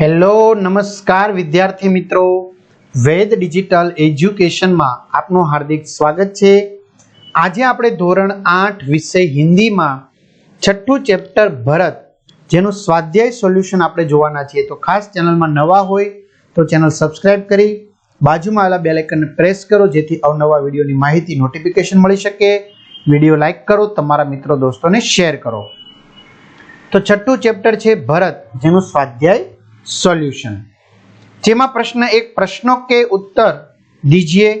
Hello, નમસ્કાર વિદ્યાર્થી મિત્રો. વેદ ડિજિટલ એજ્યુકેશનમાં આપનું હાર્દિક સ્વાગત છે. આજે આપણે ધોરણ આઠ વિષય હિન્દીમાં છઠ્ઠું ચેપ્ટર ભરત, જેનું સ્વાધ્યાય સોલ્યુશન આપણે જોવાના છીએ. તો ખાસ ચેનલમાં નવા હોય તો ચેનલ સબસ્ક્રાઇબ કરી, બાજુમાં આવેલા બે આઇકનને પ્રેસ કરો, જેથી અવનવા વિડીયોની માહિતી, નોટિફિકેશન મળી શકે. વીડિયો લાઇક કરો, તમારા મિત્રો, દોસ્તોને શેર કરો. તો છઠ્ઠું ચેપ્ટર છે ભરત, જેનું સ્વાધ્યાય સોલ્યુશન જેમાં પ્રશ્ન એક પ્રશ્નો કે उत्तर दीजिए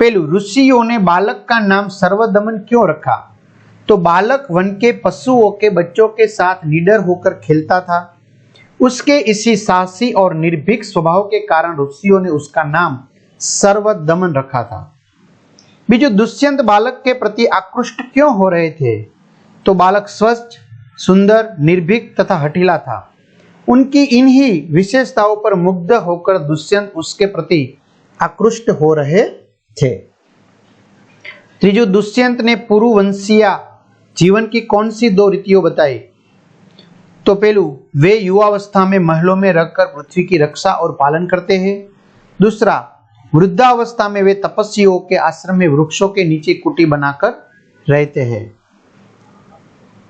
પેલું ऋषियों ने बालक का नाम सर्वदमन क्यों रखा तो बालक वन के पशुओं के बच्चों के साथ निडर होकर खेलता था उसके इसी साहसी और निर्भीक स्वभाव के कारण ऋषियों ने उसका नाम सर्वदमन रखा था बीजू दुष्यंत बालक के प्रति आकृष्ट क्यों हो रहे थे तो बालक स्वस्थ सुंदर निर्भीक तथा हठीला था उनकी इन्हीं विशेषताओं पर मुग्ध होकर दुष्यंत उसके प्रति आकृष्ट हो रहे थे। त्रिजु दुष्यंत ने पुरुवंशिया जीवन की कौन सी दो रीतियों बताई? तो पहलू, वे युवावस्था में महलों में रहकर पृथ्वी की रक्षा और पालन करते हैं। दूसरा, वृद्धावस्था में वे तपस्वियों के आश्रम में वृक्षों के नीचे कुटी बनाकर रहते हैं।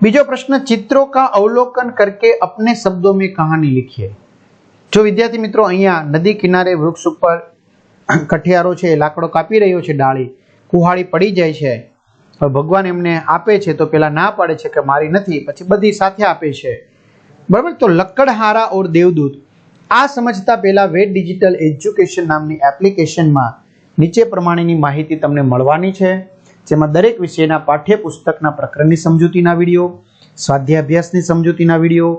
બીજો પ્રશ્ન, ચિત્રો કા અવલોકન કરકે અપને શબ્દો મેં કહાની લિખીએ જો વિદ્યાર્થી મિત્રો અહીંયા નદી કિનારે વૃક્ષ ઉપર કઠિયારો છે, લાકડો કાપી રહ્યો છે, ડાળી, કુહાળી પડી જાય છે ભગવાન એમને આપે છે, તો પેલા ના પાડે છે કે મારી નથી, પછી બધી સાથે આપે છે. બરાબર? તો લક્કડહારા ઓર દેવદૂત, આ સમજતા પહેલા વેદ ડિજિટલ એજ્યુકેશન નામની એપ્લિકેશનમાં નીચે પ્રમાણેની માહિતી તમને મળવાની છે. જેમાં દરેક વિષયના પાઠ્યપુસ્તકના પ્રકરણની સમજૂતીના વીડિયો સ્વાધ્યાય અભ્યાસની સમજૂતીના વીડિયો,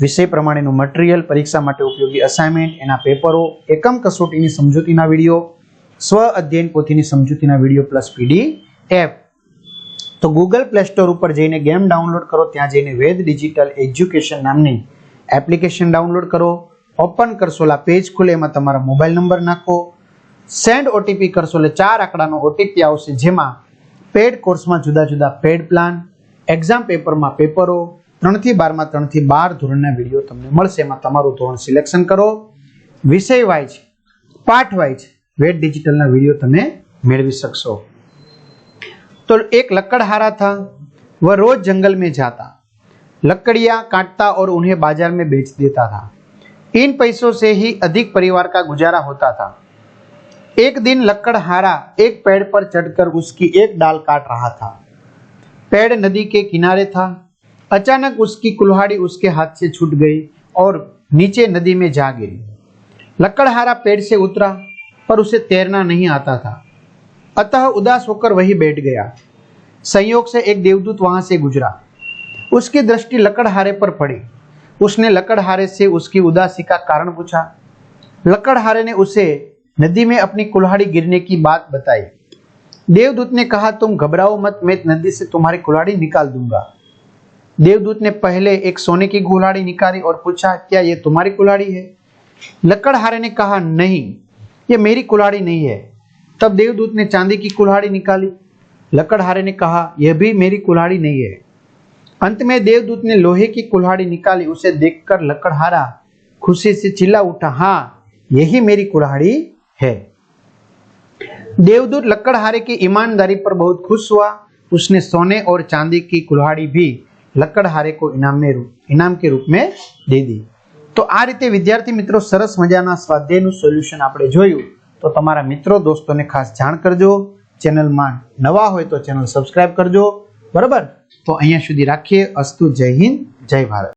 વિષય પ્રમાણેનું મટીરિયલ પરીક્ષા માટે ઉપયોગી અસાઇનમેન્ટ, એના પેપરો, એકમ કસોટીની સમજૂતીના વીડિયો, સ્વ અધ્યયન પોથીની સમજૂતીના વીડિયો પ્લસ પીડી એપ. તો ગૂગલ પ્લે સ્ટોર ઉપર જઈને ગેમ ડાઉનલોડ કરો, ત્યાં જઈને વેદ ડિજિટલ એજ્યુકેશન નામની એપ્લિકેશન ડાઉનલોડ કરો, ઓપન કરશો એટલે પેજ ખુલે, એમાં તમારા મોબાઈલ નંબર નાખો, સેન્ડ ઓટીપી કરશો એટલે ચાર આંકડાનો ઓટીપી આવશે, જેમાં પેડ કોર્સમાં જુદા જુદા પેડ પ્લાન એક્ઝામ પેપરમાં પેપરો ત્રણથી બારમાં ત્રણથી બાર ધોરણના વિડીયો તમને મળશે એમાં તમારું ધોરણ સિલેક્શન કરો વિષય વાઇઝ પાઠ વાઇઝ વેટ ડિજિટલના વિડીયો તમે મેળવી શકશો तो एक लकड़हारा था वह रोज जंगल में जाता लकड़ियां काटता और उन्हें बाजार में बेच देता था इन पैसों से ही अधिक परिवार का गुजारा होता था एक दिन लकड़हारा एक पेड़ पर चढ़कर उसकी एक डाल काट रहा था। पेड़ नदी के किनारे था। अचानक उसकी कुल्हाड़ी उसके हाथ से छूट गई और नीचे नदी में जा गिरी। लकड़हारा पेड़ से उतरा, पर उसे तैरना नहीं आता था। अतः उदास होकर वही बैठ गया। संयोग से एक देवदूत वहाँ से गुजरा। उसकी दृष्टि लकड़हारे पर पड़ी। उसने लकड़हारे से उसकी उदासी का कारण पूछा। लकड़हारे ने उसे नदी में अपनी कुल्हाड़ी गिरने की बात बताई। देवदूत ने कहा, तुम घबराओ मत, मैं नदी से तुम्हारी कुल्हाड़ी निकाल दूँगा। देवदूत ने पहले एक सोने की कुल्हाड़ी निकाली और पूछा, क्या ये तुम्हारी कुल्हाड़ी है? लकड़हारे ने कहा, नहीं, ये मेरी कुल्हाड़ी नहीं है। तब देवदूत ने चांदी की कुल्हाड़ी निकाली। लकड़हारे ने कहा, यह भी मेरी कुल्हाड़ी नहीं है। अंत में देवदूत ने लोहे की कुल्हाड़ी निकाली, उसे देखकर लकड़हारा खुशी से चिल्ला उठा हाँ यही मेरी कुल्हाड़ी है देवदूत लकड़हारे की ईमानदारी पर बहुत खुश हुआ उसने सोने और चांदी की कुल्हाड़ी भी लकड़हारे को इनाम में रूप इनाम के रूप में दे दी તો આ રીતે વિદ્યાર્થી મિત્રો સરસ મજાના સ્વાધ્યાયનું સોલ્યુશન આપણે જોયું તો તમારા મિત્રો દોસ્તોને ખાસ જાણ કરજો ચેનલમાં નવા હોય તો ચેનલ સબસ્ક્રાઇબ કરજો બરાબર તો અહીંયા સુધી રાખીએ અસ્તુ જય હિન્દ જય ભારત